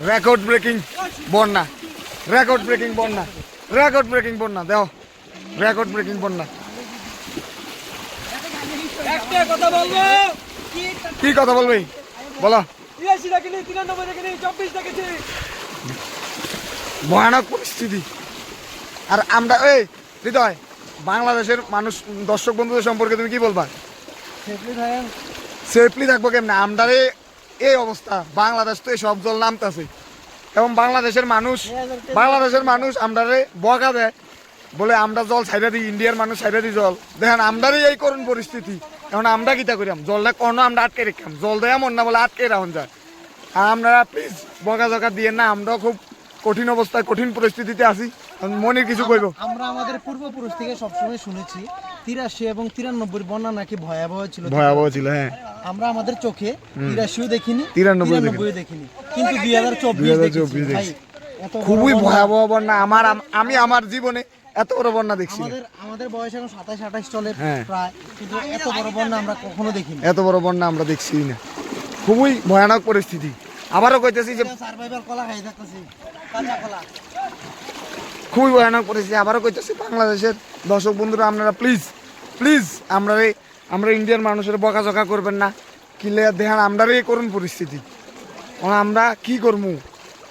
Record breaking বন্যা record breaking বন্যা record breaking বন্যা দেও রেকর্ড ব্রেকিং বন্যা একটা কথা বলব? কি কথা বলবি? বলো। ভয়ানক পরিস্থিতি। আর আমরা এই হৃদয় বাংলাদেশের মানুষ দর্শক বন্ধুদের সম্পর্কে তুমি কি বলবা? সেফলি থাকব কেমনে? আমরারে এই অবস্থা। বাংলাদেশ তো এই সব জল নামতেছে। এবং বাংলাদেশের মানুষ বাংলাদেশের মানুষ আমরারে বকা দেয়। বলে, আমরা জল ছাইরা দিই, ইন্ডিয়ার মানুষ ছাইরা দিই জল। দেখেন, আমরারই এই করুন পরিস্থিতি। এখন আমরা কিতা জল জলটা কর্ণ আমরা আটকে রেখাম জল দেয় এমন না বলে আটকে রাখুন যায়। আর আপনারা প্লিজ বকা জকা দিয়ে না, আমরাও খুব কঠিন অবস্থায় কঠিন পরিস্থিতিতে আছি। মনির কিছু কইব? আমরা আমাদের পূর্বপুরুষ থেকে সবসময় শুনেছি তিরাশি এবং তিরানব্বই বন্যা নাকি ভয়াবহ ছিল। ভয়াবহ ছিল হ্যাঁ। আমরা আমাদের চোখে তিরাশিও দেখিনি 93 দেখিনি। কিন্তু দুই হাজার চব্বিশ 2024 দেখেছি ভাই, এত খুবই ভয়াবহ বন্যা। আমার আমি আমার জীবনে এত বড় বন্যা দেখছি আমাদের আমাদের বয়স এখন সাতাশ আঠাশ চলে হ্যাঁ। প্রায় কিন্তু এত বড় বন্যা আমরা কখনো দেখিনি। এত বড় বন্যা আমরা দেখছি না। খুবই ভয়ানক পরিস্থিতি। আবারও কইতেছি যে খুবই ভয়ানক পরিস্থিতি। আবারও কইতেছি বাংলাদেশের দর্শক বন্ধুরা আপনারা প্লিজ প্লিজ আমরা এই- আমরা ইন্ডিয়ার মানুষের বকাঝকা করবেন না। কিলে দেখান আমরা এই করুন পরিস্থিতি। আমরা কি করব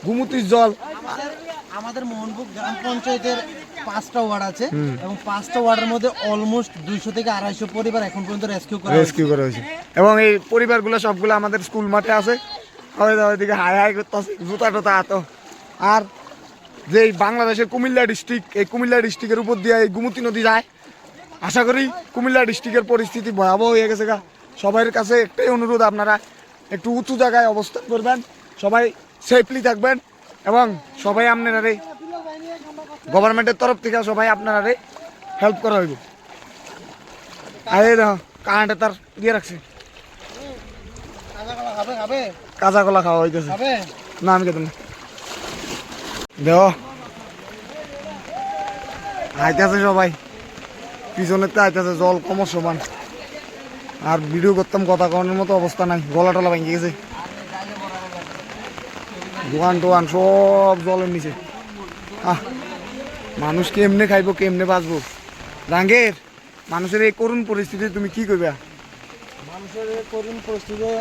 গুমতির জল। আমাদের আমাদের মোহনপুর গ্রাম পঞ্চায়েতের পাঁচটা ওয়ার্ড আছে এবং পাঁচটা ওয়ার্ডের মধ্যে অলমোস্ট দুইশো থেকে আড়াইশো পরিবার এখন পর্যন্ত রেস্কিউ করা রেস্কিউ করা হয়েছে। এবং এই পরিবারগুলো সবগুলো আমাদের স্কুল মাঠে আছে। হয়ে যাওয়ার দিকে হাই হাই করতেছে, জুতা টুতা আত আর যে এই বাংলাদেশের কুমিল্লা ডিস্ট্রিক্ট এই কুমিল্লা ডিস্ট্রিক্টের উপর দিয়ে এই গুমতি নদী যায়, আশা করি কুমিল্লা ডিস্ট্রিক্টের পরিস্থিতি ভয়াবহ হয়ে গেছে গা। সবার কাছে একটাই অনুরোধ আপনারা, একটু উঁচু জায়গায় অবস্থান করবেন, সবাই সেফলি থাকবেন এবং সবাই আপনারা গভর্নমেন্টের তরফ থেকে সবাই আপনারা হেল্প করা হইব। আর দেখো কারেন্টে তার দিয়ে রাখছে। খাবে খাবে। কাঁচা কলা খাওয়া হইতেছে। না আমি খেতাম না। দেহ আইতেছে সবাই। পিছনের তো আইতেছে জল কমর সমান। আর ভিডিও করতাম কথা কনের মতো অবস্থা নাই। গলা টলা ভেঙে গেছে। দোকান টোয়ান সব জলের নিচে। আহ মানুষ কেমনে খাইবো কেমনে বাঁচবো? রাঙ্গের মানুষের এই করুণ পরিস্থিতি তুমি কি করবে মানুষের এই করুণ পরিস্থিতিতে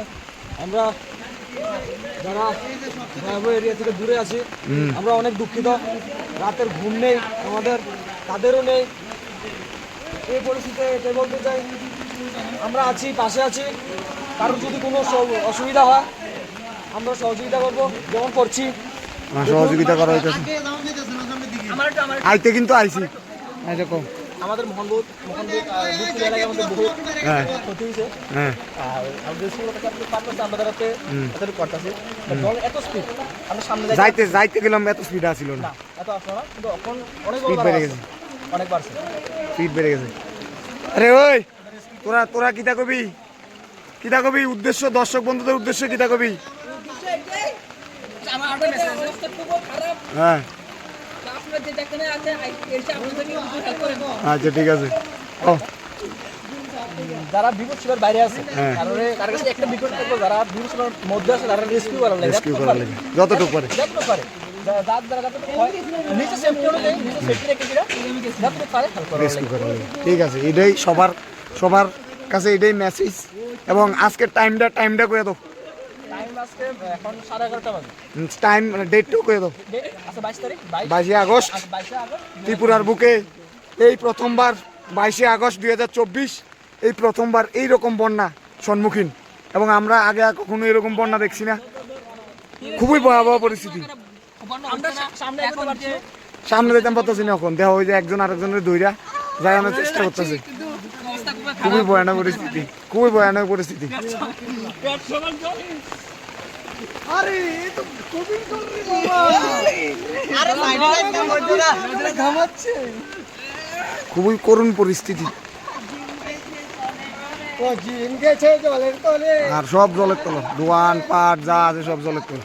আমরা যারা ভয়াবহ এরিয়া থেকে দূরে আছি আমরা অনেক দুঃখিত। রাতের ঘুম নেই আমাদের তাদেরও নেই। এই পরিস্থিতিতে এটাই বলতে চাই আমরা আছি পাশে আছি। কারোর যদি কোনো অসুবিধা হয় আমরা সহযোগিতা করব যেমন করছি। আমার সহযোগিতা করা হইতেছে। আইতে কিন্তু আইছি। আচ্ছা কম। আমাদের মোহনবোধ মোহনবোধ মধ্যে বহু হ্যাঁ। ক্ষতি হয়েছে। হ্যাঁ। আর আমাদের স্কুল থেকে আপনি পারতেছে আমরা দাঁড়াতে এতটুকু করতেছি। জল এত স্পিড আমরা সামনে যাইতে যাইতে গেলাম এত স্পিড আসছিল না। এত আসলো না। কিন্তু এখন অনেক Speed বড় বেড়ে গেছে। অনেক বাড়ছে। স্পিড বেড়ে গেছে। আরে ওই তোরা তোরা কিতা কবি? কিতা কবি? উদ্দেশ্য দর্শক বন্ধুদের উদ্দেশ্য কিতা কবি? হ্যাঁ। আচ্ছা ঠিক আছে। ও। যারা বিপদ সীমার বাইরে আছে হ্যাঁ। কাছে একটা বিপদ থাকবে যারা বিপদ সীমার মধ্যে আছে তারা রেস্কিউ করার লাগে। রেস্কিউ করার লাগে। যতটুকু পারে। যতটুকু পারে। ঠিক আছে এটাই সবার সবার কাছে এটাই মেসেজ এবং আজকের টাইমটা টাইমটা করে দাও। টাইম ডেটটাও করে দাও। ডেট আছে বাইশ আগস্ট আজ বাইশে আগস্ট ত্রিপুরার বুকে। এই প্রথমবার বাইশে আগস্ট দুই হাজার চব্বিশ এই প্রথমবার এই রকম বন্যা সম্মুখীন। এবং আমরা আগে কখনো এরকম বন্যা দেখছি না। খুবই ভয়াবহ পরিস্থিতি। সামনে। যেতাম পারতেছি না এখন। দেখা হয়ে যায় একজন আরেকজনের দইরা। যাই চেষ্টা করতেছে। খুবই ভয়ানক পরিস্থিতি। খুবই ভয়ানক পরিস্থিতি। খুবই করুণ পরিস্থিতি। আর সব জলের তল। দোয়ান পাট যা আছে সব জলের তল।